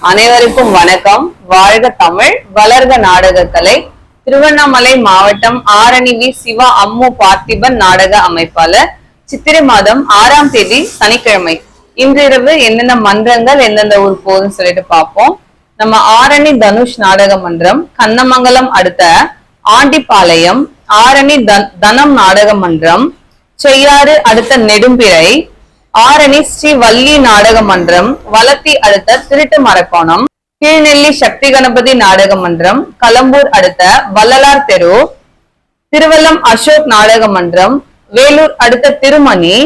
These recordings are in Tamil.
அனைவருக்கும் வணக்கம். வாழ்க தமிழ் வளர்க நாடகக்கலை. திருவண்ணாமலை மாவட்டம் ஆரணி வி சிவா அம்மு பார்த்திபன் நாடக அமைப்பாளர். சித்திரை மாதம் ஆறாம் தேதி சனிக்கிழமை. இன்றிரவு என்னென்ன மன்றங்கள் எந்தெந்த ஊர் போகுதுன்னு சொல்லிட்டு பார்ப்போம். நம்ம ஆரணி தனுஷ் நாடக மன்றம் கண்ணமங்கலம் அடுத்த ஆண்டிப்பாளையம் ஆரணி தன்- தனம் நாடக மன்றம் செய்யாறு அடுத்த நெடும்பிறை ஆரணி ஸ்ரீ வள்ளி நாடக மன்றம் வலத்தி அடுத்த திருட்டு மரக்கோணம் கீழ்நெல்லி சக்தி கணபதி நாடக மன்றம் கலம்பூர் அடுத்த வள்ளலார் தெரு திருவல்லம் அசோக் நாடக மன்றம் வேலூர் அடுத்த திருமணி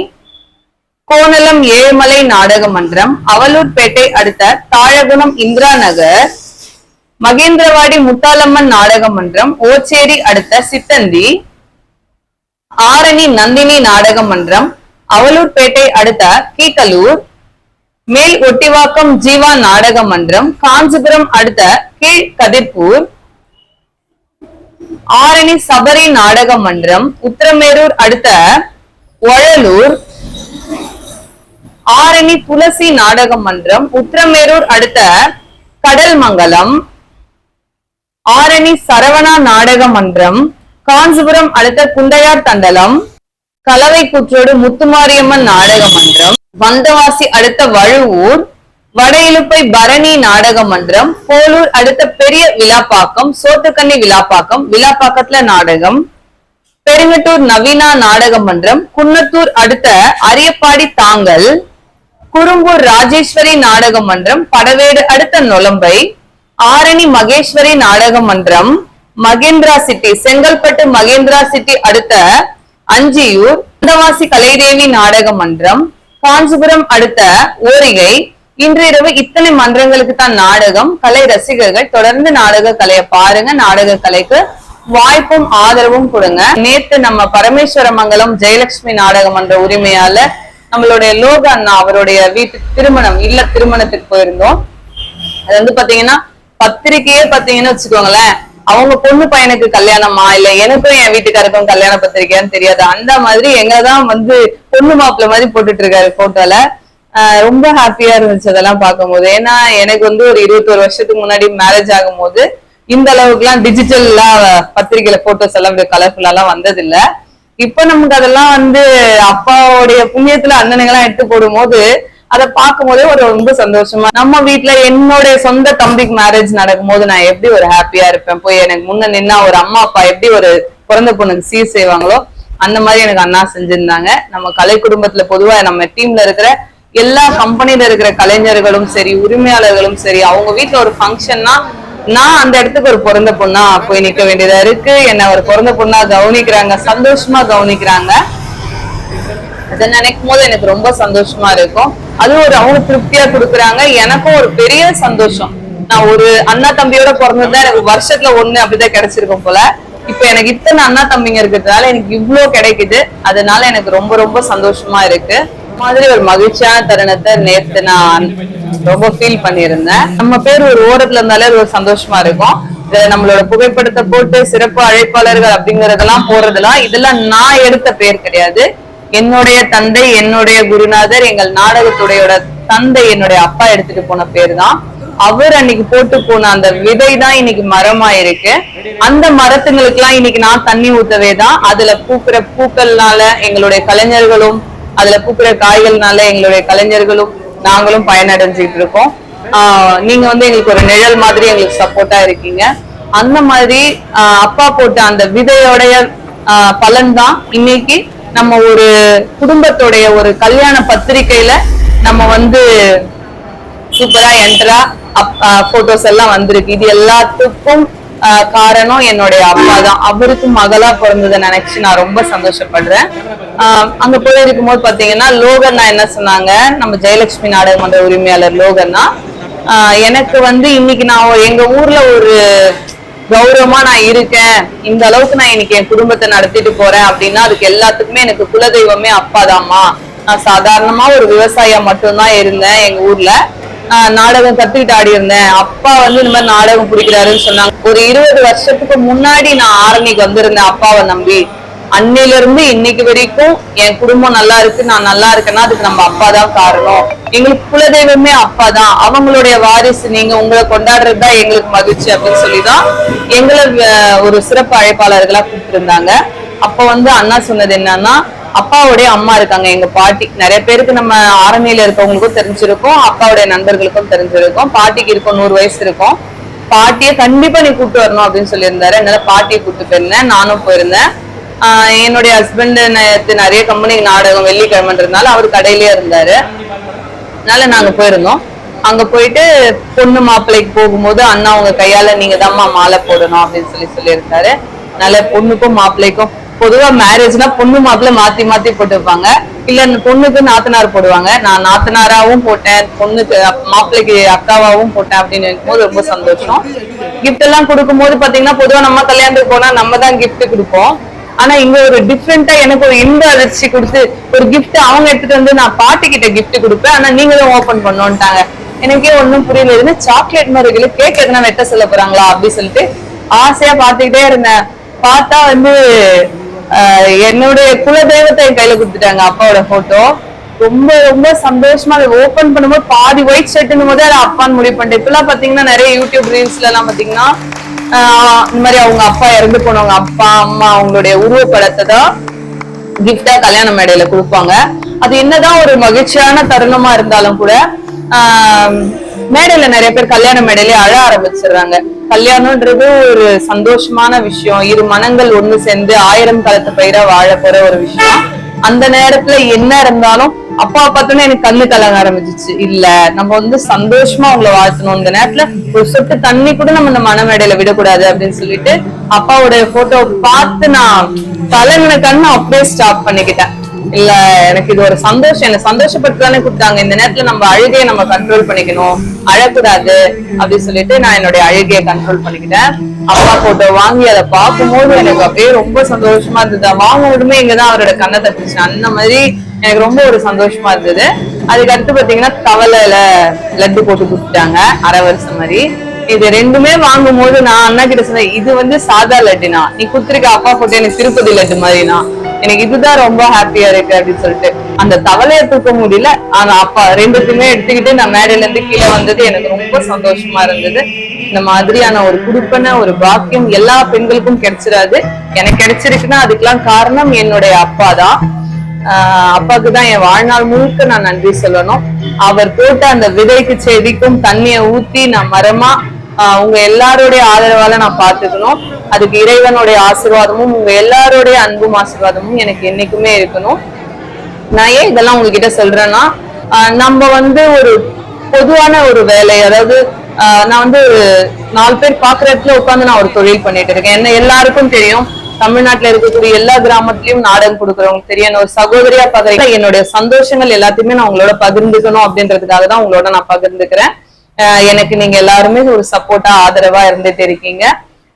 கோணலம் ஏழுமலை நாடக மன்றம் அவலூர்பேட்டை அடுத்த தாழகுணம் இந்திரா நகர் மகேந்திரவாடி முத்தாலம்மன் நாடக மன்றம் ஓச்சேரி அடுத்த சித்தந்தி ஆரணி நந்தினி நாடக மன்றம் அவலூர்பேட்டை அடுத்த கீட்டலூர் மேல் ஒட்டிவாக்கம் ஜீவா நாடக மன்றம் காஞ்சிபுரம் அடுத்த கீழ் கதிர்பூர் ஆரணி சபரி நாடக மன்றம் உத்தரமேரூர் அடுத்த ஒழலூர் ஆரணி புலசி நாடக மன்றம் உத்திரமேரூர் அடுத்த கடல்மங்கலம் ஆரணி சரவணா நாடக மன்றம் காஞ்சிபுரம் அடுத்த குண்டையார் தண்டலம் கலவை கூற்றோடு முத்துமாரியம்மன் நாடக மன்றம் வந்தவாசி அடுத்த வழுவூர் வட இழுப்பை பரணி நாடக மன்றம் போலூர் அடுத்த பெரிய விழாப்பாக்கம் சோத்துக்கண்ணி விழாப்பாக்கம் விழாப்பாக்கத்துல நாடகம் பெருங்கட்டூர் நவீனா நாடக மன்றம் குன்னத்தூர் அடுத்த அரியப்பாடி தாங்கல் குறும்பூர் ராஜேஸ்வரி நாடக மன்றம் படவேடு அடுத்த நொலம்பை ஆரணி மகேஸ்வரி நாடக மன்றம் மகேந்திரா சிட்டி செங்கல்பட்டு மகேந்திரா சிட்டி அடுத்த அஞ்சியூர் அந்தவாசி கலைதேவி நாடக மன்றம் காஞ்சிபுரம் அடுத்த ஓரிகை. இன்று இரவு இத்தனை மன்றங்களுக்கு தான் நாடகம். கலை ரசிகர்கள் தொடர்ந்து நாடக கலையை பாருங்க. நாடக கலைக்கு வாய்ப்பும் ஆதரவும் கொடுங்க. நேத்து நம்ம பரமேஸ்வரமங்கலம் ஜெயலட்சுமி நாடக மன்ற உரிமையாளர் நம்மளுடைய லோக அண்ணா அவருடைய வீட்டு திருமணம் இல்ல திருமணத்துக்கு போயிருந்தோம். அது வந்து பாத்தீங்கன்னா பத்திரிகையே பாத்தீங்கன்னு வச்சுக்கோங்களேன். அவங்க பொண்ணு பையனுக்கு கல்யாணமா? இல்ல எனக்கும் என் வீட்டுக்காருக்கும் கல்யாண பத்திரிக்கையான்னு தெரியாது. அந்த மாதிரி எங்கதான் வந்து பொண்ணு மாப்பிள்ளை மாதிரி போட்டுட்டு இருக்காரு போட்டோல ரொம்ப ஹாப்பியா இருந்துச்சு அதெல்லாம் பார்க்கும்போது. ஏன்னா எனக்கு வந்து ஒரு இருபத்தொரு வருஷத்துக்கு முன்னாடி மேரேஜ் ஆகும்போது இந்த அளவுக்கு எல்லாம் டிஜிட்டல்லா பத்திரிகையில போட்டோஸ் எல்லாம் கலர்ஃபுல்லா எல்லாம் வந்தது இல்ல இப்ப நமக்கு அதெல்லாம் வந்து அப்பாவுடைய புண்ணியத்துல அண்ணனுங்கெல்லாம் எடுத்து போடும் போது அதை பார்க்கும் போதே ஒரு ரொம்ப சந்தோஷமா நம்ம வீட்டுல என்னுடைய சொந்த தம்பிக்கு மேரேஜ் நடக்கும் போது நான் எப்படி ஒரு ஹாப்பியா இருப்பேன்? போய் எனக்கு முன்ன நின்னா ஒரு அம்மா அப்பா எப்படி ஒரு பிறந்த பொண்ணுக்கு சீர் செய்வாங்களோ அந்த மாதிரி எனக்கு அண்ணா செஞ்சிருந்தாங்க. நம்ம கலை குடும்பத்துல பொதுவா நம்ம டீம்ல இருக்கிற எல்லா கம்பெனில இருக்கிற கலைஞர்களும் சரி உரிமையாளர்களும் சரி அவங்க வீட்டுல ஒரு ஃபங்க்ஷன்னா நான் அந்த இடத்துக்கு ஒரு பிறந்த பொண்ணா போய் நிக்க வேண்டியதா இருக்கு. என்ன ஒரு பிறந்த பொண்ணா கவனிக்கிறாங்க சந்தோஷமா கவனிக்கிறாங்க. அதை நினைக்கும் போது எனக்கு ரொம்ப சந்தோஷமா இருக்கும். அதுவும் ஒரு அவங்க திருப்தியா கொடுக்குறாங்க. எனக்கும் ஒரு பெரிய சந்தோஷம். நான் ஒரு அண்ணா தம்பியோட பிறந்ததுதான் எனக்கு வருஷத்துல ஒண்ணு அப்படிதான் கிடைச்சிருக்கும் போல. இப்ப எனக்கு இத்தனை அண்ணா தம்பிங்க இருக்கிறதுனால எனக்கு இவ்ளோ கிடைக்குது. அதனால எனக்கு ரொம்ப ரொம்ப சந்தோஷமா இருக்கு. மாதிரி ஒரு மகிழ்ச்சியான தருணத்தை நேத்து நான் ரொம்ப ஃபீல் பண்ணியிருந்தேன். நம்ம பேர் ஒரு ஓரத்துல இருந்தாலே அது ஒரு சந்தோஷமா இருக்கும். நம்மளோட புகைப்படத்தை போட்டு சிறப்பு அழைப்பாளர்கள் அப்படிங்கறதெல்லாம் போறதெல்லாம் இதெல்லாம் நான் எடுத்த பேர் கிடையாது. என்னுடைய தந்தை என்னுடைய குருநாதர் எங்கள் நாடகத்துடையோட தந்தை என்னுடைய அப்பா எடுத்துட்டு போன பேர் தான் அவர் அன்னைக்கு போட்டு போன அந்த விதை தான் இன்னைக்கு மரமா இருக்கு அந்த மரத்துங்களுக்கு எல்லாம் இன்னைக்கு நான் தண்ணி ஊத்தவே தான் அதுல பூக்கிற பூக்கள்னால எங்களுடைய கலைஞர்களும் அதுல பூக்கிற காய்கள்னால எங்களுடைய கலைஞர்களும் நாங்களும் பயனடைஞ்சுட்டு இருக்கோம். ஆஹ் நீங்க வந்து எங்களுக்கு ஒரு நிழல் மாதிரி எங்களுக்கு சப்போர்ட்டா இருக்கீங்க. அந்த மாதிரி ஆஹ் அப்பா போட்ட அந்த விதையோடைய பலன் தான் இன்னைக்கு நம்ம ஒரு குடும்பத்துடைய ஒரு கல்யாண பத்திரிக்கையில நம்ம வந்து சூப்பரா என்டரா போட்டோஸ் எல்லாம் வந்திருக்கு. இது எல்லாத்துக்கும் ஆஹ் காரணம் என்னுடைய அப்பா தான். அவருக்கு மகளா பிறந்ததை நினைச்சு நான் ரொம்ப சந்தோஷப்படுறேன். ஆஹ் அங்க போய் இருக்கும்போது பாத்தீங்கன்னா லோகன்னா என்ன சொன்னாங்க? நம்ம ஜெயலட்சுமி நாடகமன்ற உரிமையாளர் லோகன்னா. ஆஹ் எனக்கு வந்து இன்னைக்கு நான் எங்க ஊர்ல ஒரு கௌரவமா நான் இருக்கேன். இந்த அளவுக்கு நான் இன்னைக்கு என் குடும்பத்தை நடத்திட்டு போறேன் அப்படின்னா அதுக்கு எல்லாத்துக்குமே எனக்கு குலதெய்வமே அப்பாதாம்மா. நான் சாதாரணமா ஒரு விவசாயியா மட்டும்தான் இருந்தேன் எங்க ஊர்ல. ஆஹ் நாடகம் கத்துக்கிட்டு ஆடி இருந்தேன். அப்பா வந்து இந்த மாதிரி நாடகம் பிடிக்கிறாருன்னு சொன்னாங்க. ஒரு இருபது வருஷத்துக்கு முன்னாடி நான் ஆரணிக்கு வந்திருந்தேன் அப்பாவை நம்பி. அன்னையில இருந்து இன்னைக்கு வரைக்கும் என் குடும்பம் நல்லா இருக்கு நான் நல்லா இருக்கேன்னா அதுக்கு நம்ம அப்பா தான் காரணம். எங்களுக்கு குலதெய்வமே அப்பா தான் அவங்களுடைய வாரிசு நீங்க உங்களை கொண்டாடுறது தான் எங்களுக்கு மகிழ்ச்சி அப்படின்னு சொல்லிதான் எங்களை ஒரு சிறப்பு அழைப்பாளர்களா கூப்பிட்டுருந்தாங்க. அப்ப வந்து அண்ணா சொன்னது என்னன்னா அப்பாவுடைய அம்மா இருக்காங்க எங்க பாட்டி. நிறைய பேருக்கு நம்ம ஆரணியில இருக்கவங்களுக்கும் தெரிஞ்சிருக்கும் அப்பாவுடைய நண்பர்களுக்கும் தெரிஞ்சிருக்கும். பாட்டிக்கு இருக்கும் நூறு வயசு இருக்கும். பாட்டியை கண்டிப்பா நீ கூப்பிட்டு வரணும் அப்படின்னு சொல்லியிருந்தாரு. என்னால பாட்டியை கூப்பிட்டு போயிருந்தேன் நானும் போயிருந்தேன். என்னுடைய ஹஸ்பண்ட் நிறைய கம்பெனி நாடகம் வெள்ளிக்கிழமைன்றதுனால அவர் கடையிலேயே இருந்தாரு. அதனால நாங்க போயிருந்தோம். அங்க போயிட்டு பொண்ணு மாப்பிள்ளைக்கு போகும்போது அண்ணா உங்க கையால நீங்க தான்மா மாலை போடணும் அப்படின்னு சொல்லி சொல்லியிருந்தாரு. அதனால பொண்ணுக்கும் மாப்பிள்ளைக்கும் பொதுவா மேரேஜ்னா பொண்ணு மாப்பிள்ளை மாத்தி மாத்தி போட்டுப்பாங்க. இல்ல இந்த பொண்ணுக்கு நாத்தனார் போடுவாங்க. நான் நாத்தனாராவும் போட்டேன் பொண்ணுக்கு மாப்பிள்ளைக்கு அக்காவாவும் போட்டேன் அப்படின்னு நினைக்கும்போது ரொம்ப சந்தோஷம். கிஃப்ட் எல்லாம் கொடுக்கும்போது பாத்தீங்கன்னா பொதுவா நம்ம கல்யாணத்துக்கு போனா நம்ம தான் கிஃப்ட் கொடுப்போம். ஆனா இங்க ஒரு டிஃப்ரெண்டா எனக்கு ஒரு இன்ப அதிர்ச்சி கொடுத்து ஒரு கிஃப்ட் அவங்க எடுத்துட்டு வந்து நான் பாட்டி கிட்ட கிஃப்ட் கொடுப்பேன். ஆனா நீங்க தான் ஓபன் பண்ணோன்ட்டாங்க. எனக்கே ஒண்ணும் புரியல. இதுன்னு சாக்லேட் மாதிரி இருக்குல்ல? கேக் எதுனா வெட்ட சொல்ல போறாங்களா அப்படி சொல்லிட்டு ஆசையா பாத்துக்கிட்டே இருந்தேன். பார்த்தா வந்து என்னுடைய குல தெய்வத்தை என் கையில கொடுத்துட்டாங்க அப்பாவோட போட்டோ ரொம்ப ரொம்ப சந்தோஷமா ஓபன் பண்ணும்போது பாதி ஒயிட் ஷர்ட்னு போது அதை அப்பான்னு முடிவு பண்ணிட்டேன். இப்பெல்லாம் பாத்தீங்கன்னா நிறைய யூடியூப் ரீல்ஸ்ல எல்லாம் பாத்தீங்கன்னா இந்த மாதிரி அவங்க அப்பா இறந்து போனவங்க அப்பா அம்மா அவங்களுடைய உருவப்படத்தை தான் கிஃப்டா கல்யாண மேடையில கொடுப்பாங்க. அது என்னதான் ஒரு மகிழ்ச்சியான தருணமா இருந்தாலும் கூட ஆஹ் மேடையில நிறைய பேர் கல்யாண மேடையிலே அழ ஆரம்பிச்சிடுறாங்க. கல்யாணம்ன்றது ஒரு சந்தோஷமான விஷயம். இரு மனங்கள் ஒண்ணு சேர்ந்து ஆயிரம் காலத்து பயிரா வாழ போற ஒரு விஷயம். அந்த நேரத்துல என்ன இருந்தாலும் அப்பா பார்த்தோன்னே எனக்கு கண்ணு கலங்க ஆரம்பிச்சிச்சு. இல்ல நம்ம வந்து சந்தோஷமா அவங்கள வாழ்த்தணும். இந்த நேரத்துல ஒரு சொட்டு தண்ணி கூட நம்ம இந்த மனமேடையில விடக்கூடாது அப்படின்னு சொல்லிட்டு அப்பாவோட போட்டோ பார்த்து நான் கலங்கின கண்ணு அப்படியே ஸ்டாப் பண்ணிக்கிட்டேன். இல்ல எனக்கு இது ஒரு சந்தோஷம். என்ன சந்தோஷப்பட்டு கொடுத்தாங்க. இந்த நேரத்துல நம்ம அழுகையை நம்ம கண்ட்ரோல் பண்ணிக்கணும். அழக்கூடாது அப்படின்னு சொல்லிட்டு நான் என்னுடைய அழுகையை கண்ட்ரோல் பண்ணிக்கிட்டேன். அப்பா போட்டோ வாங்கி அதை பார்க்கும்போது எனக்கு அப்படியே ரொம்ப சந்தோஷமா இருந்தது. வாங்க உடனே இங்கதான் அவரோட கண்ணை தட்டுச்சு. அந்த மாதிரி எனக்கு ரொம்ப ஒரு சந்தோஷமா இருந்தது. அதுக்கு அடுத்து பாத்தீங்கன்னா தவளையில லட்டு போட்டு கொடுத்துட்டாங்க. அரை வருஷம் மாதிரி. இது ரெண்டுமே வாங்கும் போது நான் அண்ணா கிட்ட சொன்னேன் இது வந்து சாதா லட்டுனா. நீ குடுத்திருக்க அப்பா போட்டு எனக்கு திருப்பதி லட்டு மாதிரினா. எனக்கு இதுதான் ரொம்ப ஹாப்பியா இருக்கு அப்படின்னு சொல்லிட்டு அந்த தவளைய தூக்க முடியல. ஆனா அப்பா ரெண்டுத்தையுமே எடுத்துக்கிட்டு நான் மேடையில இருந்து கீழே வந்தது எனக்கு ரொம்ப சந்தோஷமா இருந்தது. இந்த மாதிரியான ஒரு குடுப்பன ஒரு பாக்கியம் எல்லா பெண்களுக்கும் கிடைச்சிடாது. எனக்கு கிடைச்சிருக்குன்னா அதுக்கெல்லாம் காரணம் என்னுடைய அப்பா தான். ஆஹ் அப்பாவுக்கு தான் என் வாழ்நாள் முழுக்க நான் நன்றி சொல்லணும். அவர் போட்ட அந்த விதைக்கு செடிக்கும் தண்ணியை ஊத்தி நான் மரமா ஆஹ் உங்க எல்லாருடைய ஆதரவால நான் பாத்துக்கணும் அதுக்கு இறைவனுடைய ஆசீர்வாதமும் உங்க எல்லாருடைய அன்பும் ஆசீர்வாதமும் எனக்கு என்னைக்குமே இருக்கணும். நான் ஏன் இதெல்லாம் உங்ககிட்ட சொல்றேன்னா ஆஹ் நம்ம வந்து ஒரு பொதுவான ஒரு வேலை அதாவது ஆஹ் நான் வந்து ஒரு நாலு பேர் பாக்குற இடத்துல உட்காந்து நான் ஒரு தொழில் பண்ணிட்டு இருக்கேன். என்ன எல்லாருக்கும் தெரியும். தமிழ்நாட்டுல இருக்கக்கூடிய எல்லா கிராமத்துலயும் நாடகம் கொடுக்குறவங்க தெரியும். என்ன ஒரு சகோதரியா பாக்குறீங்க. என்னுடைய சந்தோஷங்கள் எல்லாத்தையுமே நான் உங்களோட பகிர்ந்துக்கணும் அப்படின்றதுக்காக தான் உங்களோட நான் பகிர்ந்துக்கிறேன். ஆஹ் எனக்கு நீங்க எல்லாருமே ஒரு சப்போர்ட்டா ஆதரவா இருந்துட்டு இருக்கீங்க.